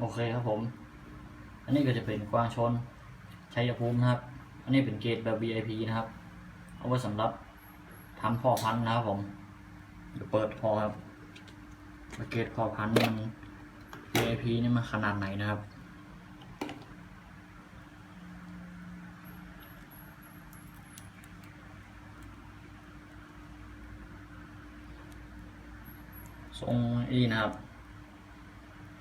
โอเคครับผม อันนี้ก็จะเป็นกวางชนชัยภูมินะครับ อันนี้เป็นเกรดแบบ VIP นะครับ เอาไว้สำหรับทำพ่อพันธุ์นะครับผมเดี๋ยวเปิดพอครับเกรดพ่อพันธุ์มัน VIP นี่มันขนาดไหนนะครับทรงอีนะครับ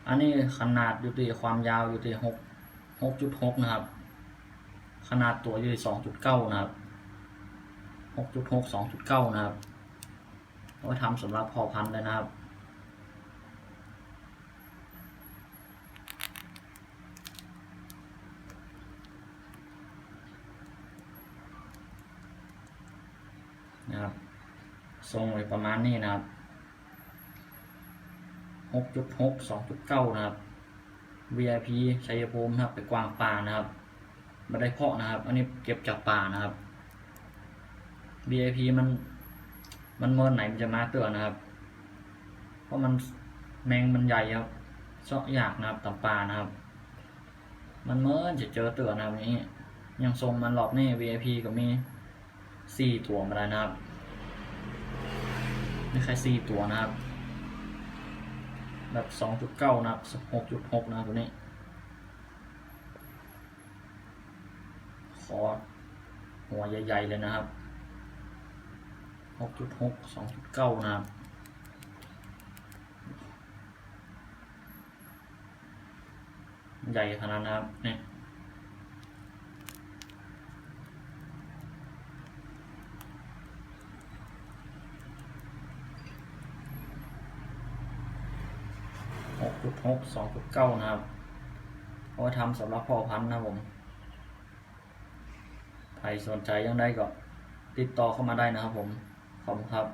อันนี้ขนาดอยู่ที่ความยาวอยู่ที่หกหกจุดหกนะครับ ขนาดตัวอยู่ที่สองจุดเก้านะครับหกจุดหกสองจุดเก้านะครับเอาทำสำหรับพอพันเลยนะครับนะครับทรงไว้ประมาณนี้นะครับ หกจุดหกสองจุดเก้านะครับ VIP ชัยภูมินะครับ ไปกวางป่านะครับม่ได้เพาะนะครับ อันนี้เก็บจากป่านะครับ VIP มัน มันเมื่อไหนมันจะมาเตือนนะครับ เพราะมันแมงมันใหญ่ครับเจาะยากนะครับตามป่านะครับ มันเมื่อจะเจอเตือนนะครับอย่างนี้ยังทรงมันหลอบนี่ VIP ก็มีสี่ตัวมาแล้วนะครับนี่แค่สี่ตัวนะครับ แบบสองจุดเก้านะครับหกจุดหกนะครับตัวนี้ คอหัวใหญ่ ๆ เลยนะครับหกจุดหกสองจุดเก้านะครับใหญ่ขนาดนะครับเนี่ย จุดหกสองจุดเก้านะครับ เพราะว้ทำสำหรับพ่อพันธุ์นะผมใครสนใจยังได้ก็ติดต่อเข้ามาได้นะครับผม ขอบคุณครับ